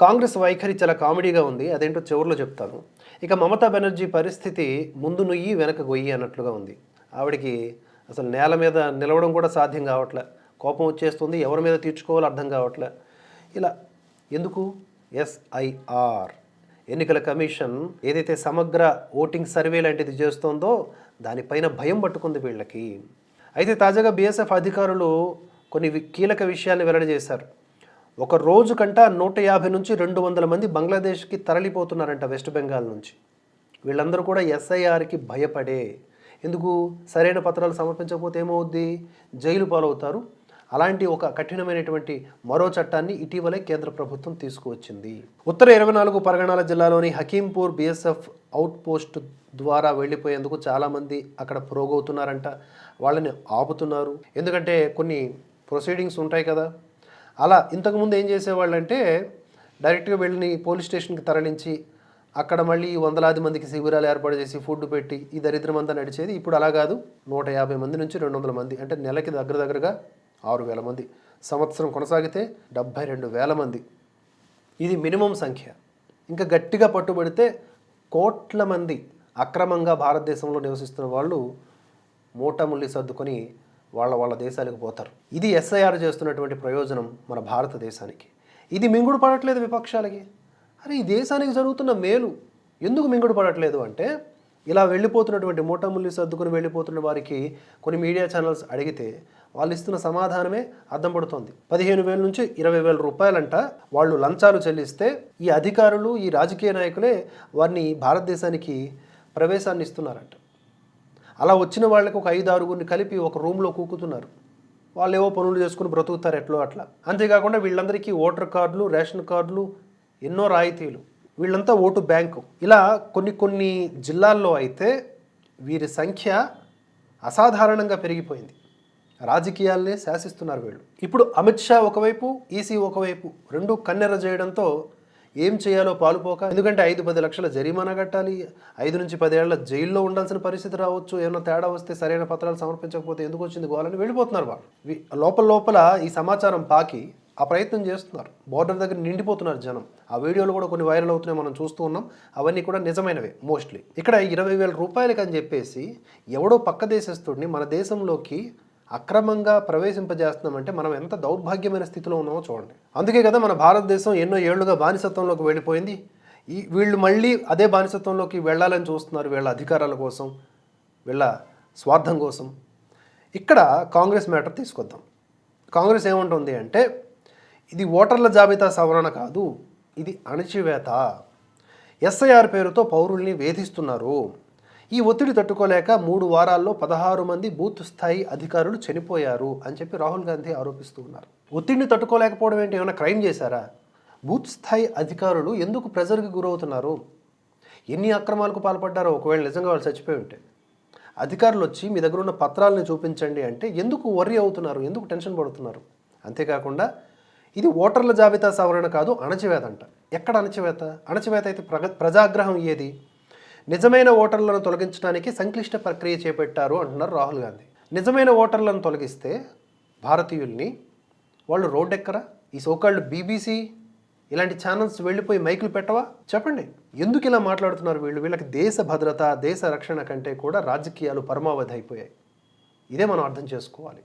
కాంగ్రెస్ వైఖరి చాలా కామెడీగా ఉంది. అదేంటో చివరిలో చెప్తాను. ఇక మమతా బెనర్జీ పరిస్థితి ముందు నుయ్యి వెనక గొయ్యి అన్నట్లుగా ఉంది. ఆవిడికి అసలు నేల మీద నిలవడం కూడా సాధ్యం కావట్లే. కోపం వచ్చేస్తుంది. ఎవరి మీద తీర్చుకోవాలో అర్థం కావట్లే. ఇలా ఎందుకు? ఎస్ఐఆర్ ఎన్నికల కమిషన్ ఏదైతే సమగ్ర ఓటింగ్ సర్వే లాంటిది చేస్తోందో దానిపైన భయం పట్టుకుంది వీళ్ళకి. అయితే తాజాగా బీఎస్ఎఫ్ అధికారులు కొన్ని కీలక విషయాన్ని వెల్లడి చేశారు. ఒక రోజు కంట నూట యాభై నుంచి రెండు వందల మంది బంగ్లాదేశ్కి తరలిపోతున్నారంట వెస్ట్ బెంగాల్ నుంచి. వీళ్ళందరూ కూడా ఎస్ఐఆర్కి భయపడే. ఎందుకు? సరైన పత్రాలు సమర్పించకపోతే ఏమవుద్ది? జైలు పాలవుతారు. అలాంటి ఒక కఠినమైనటువంటి మరో చట్టాన్ని ఇటీవలే కేంద్ర ప్రభుత్వం తీసుకువచ్చింది. ఉత్తర ఇరవై నాలుగు పరగణాల జిల్లాలోని హకీంపూర్ బీఎస్ఎఫ్ అవుట్పోస్ట్ ద్వారా వెళ్ళిపోయేందుకు చాలామంది అక్కడ ప్రోగవుతున్నారంట. వాళ్ళని ఆపుతున్నారు. ఎందుకంటే కొన్ని ప్రొసీడింగ్స్ ఉంటాయి కదా. అలా ఇంతకుముందు ఏం చేసేవాళ్ళంటే డైరెక్ట్గా వెళ్ళి పోలీస్ స్టేషన్కి తరలించి అక్కడ మళ్ళీ వందలాది మందికి శిబిరాలు ఏర్పాటు చేసి ఫుడ్ పెట్టి ఈ దరిద్రం అంతా నడిచేది ఇప్పుడు అలా కాదు. నూట యాభై మంది నుంచి రెండు వందల మంది అంటే నెలకి దగ్గర దగ్గరగా ఆరు వేల మంది. సంవత్సరం కొనసాగితే డెబ్భై రెండు వేల మంది. ఇది మినిమం సంఖ్య. ఇంకా గట్టిగా పట్టుబడితే కోట్ల మంది అక్రమంగా భారతదేశంలో నివసిస్తున్న వాళ్ళు మూటముల్లి సర్దుకొని వాళ్ళ వాళ్ళ దేశాలకు పోతారు. ఇది ఎస్ఐఆర్ చేస్తున్నటువంటి ప్రయోజనం మన భారతదేశానికి. ఇది మింగుడు పడట్లేదు విపక్షాలకి. అరే ఈ దేశానికి జరుగుతున్న మేలు ఎందుకు మింగుడు పడట్లేదు అంటే ఇలా వెళ్ళిపోతున్నటువంటి మూటముల్లి సర్దుకుని వెళ్ళిపోతున్న వారికి కొన్ని మీడియా ఛానల్స్ అడిగితే వాళ్ళు ఇస్తున్న సమాధానమే అర్థం పడుతోంది. పదిహేను వేల నుంచి ఇరవై వేల రూపాయలంట వాళ్ళు లంచాలు చెల్లిస్తే ఈ అధికారులు ఈ రాజకీయ నాయకులే వారిని భారతదేశానికి ప్రవేశాన్ని ఇస్తున్నారంట. అలా వచ్చిన వాళ్ళకి ఒక ఐదు ఆరుగురిని కలిపి ఒక రూమ్లో కూకుతున్నారు. వాళ్ళు ఏవో పనులు చేసుకుని బ్రతుకుతారు ఎట్లో అట్లా. అంతేకాకుండా వీళ్ళందరికీ ఓటర్ కార్డులు రేషన్ కార్డులు ఎన్నో రాయితీలు. వీళ్ళంతా ఓటు బ్యాంకు. ఇలా కొన్ని కొన్ని జిల్లాల్లో అయితే వీరి సంఖ్య అసాధారణంగా పెరిగిపోయింది. రాజకీయాలనే శాసిస్తున్నారు వీళ్ళు. ఇప్పుడు అమిత్ షా ఒకవైపు ఈసీ ఒకవైపు రెండు కన్నెర చేయడంతో ఏం చేయాలో పాలుపోక ఎందుకంటే ఐదు పది లక్షల జరిమానా కట్టాలి. ఐదు నుంచి పదేళ్ళ జైల్లో ఉండాల్సిన పరిస్థితి రావచ్చు. ఏమైనా తేడా వస్తే సరైన పత్రాలు సమర్పించకపోతే ఎందుకు వచ్చింది గోవాలని వెళ్ళిపోతున్నారు వాళ్ళు. లోపల లోపల ఈ సమాచారం పాకి ఆ ప్రయత్నం చేస్తున్నారు. బోర్డర్ దగ్గర నిండిపోతున్నారు జనం. ఆ వీడియోలు కూడా కొన్ని వైరల్ అవుతున్నాయి మనం చూస్తూ ఉన్నాం. అవన్నీ కూడా నిజమైనవే మోస్ట్లీ. ఇక్కడ ఇరవై వేల రూపాయలకి అని చెప్పేసి ఎవడో పక్క దేశస్తుడిని మన దేశంలోకి అక్రమంగా ప్రవేశింపజేస్తున్నామంటే మనం ఎంత దౌర్భాగ్యమైన స్థితిలో ఉన్నామో చూడండి. అందుకే కదా మన భారతదేశం ఎన్నో ఏళ్ళుగా బానిసత్వంలోకి వెళ్ళిపోయింది. ఈ వీళ్ళు మళ్ళీ అదే బానిసత్వంలోకి వెళ్ళాలని చూస్తున్నారు వీళ్ళ అధికారాల కోసం వీళ్ళ స్వార్థం కోసం. ఇక్కడ కాంగ్రెస్ మ్యాటర్ తీసుకొద్దాం. కాంగ్రెస్ ఏమంటుంది అంటే ఇది ఓటర్ల జాబితా సవరణ కాదు ఇది అణచివేత. ఎస్ఐఆర్ పేరుతో పౌరుల్ని వేధిస్తున్నారు. ఈ ఒత్తిడి తట్టుకోలేక మూడు వారాల్లో పదహారు మంది బూత్ స్థాయి అధికారులు చనిపోయారు అని చెప్పి రాహుల్ గాంధీ ఆరోపిస్తూ ఉన్నారు. ఒత్తిడిని తట్టుకోలేకపోవడం ఏంటి? ఏమైనా క్రైమ్ చేశారా? బూత్ స్థాయి అధికారులు ఎందుకు ప్రెజర్కి గురవుతున్నారు? ఎన్ని అక్రమాలకు పాల్పడ్డారో? ఒకవేళ నిజంగా వాళ్ళు చచ్చిపోయి ఉంటే. అధికారులు వచ్చి మీ దగ్గర ఉన్న పత్రాలను చూపించండి అంటే ఎందుకు వర్రీ అవుతున్నారు? ఎందుకు టెన్షన్ పడుతున్నారు? అంతేకాకుండా ఇది ఓటర్ల జాబితా సవరణ కాదు అణచివేత అంట. ఎక్కడ అణచివేత? అణచివేత అయితే ప్రగ ప్రజాగ్రహం ఏది? నిజమైన ఓటర్లను తొలగించడానికి సంక్లిష్ట ప్రక్రియ చేపట్టారు అంటున్నారు రాహుల్ గాంధీ. నిజమైన ఓటర్లను తొలగిస్తే భారతీయుల్ని వాళ్ళు రోడ్డెక్కరా? ఈ సోకాళ్ళు బీబీసీ? ఇలాంటి ఛానల్స్ వెళ్ళిపోయి మైకులు పెట్టవా? చెప్పండి. ఎందుకు ఇలా మాట్లాడుతున్నారు వీళ్ళు? వీళ్ళకి దేశ భద్రత దేశ రక్షణ కంటే కూడా రాజకీయాలు పరమావధి అయిపోయాయి. ఇదే మనం అర్థం చేసుకోవాలి.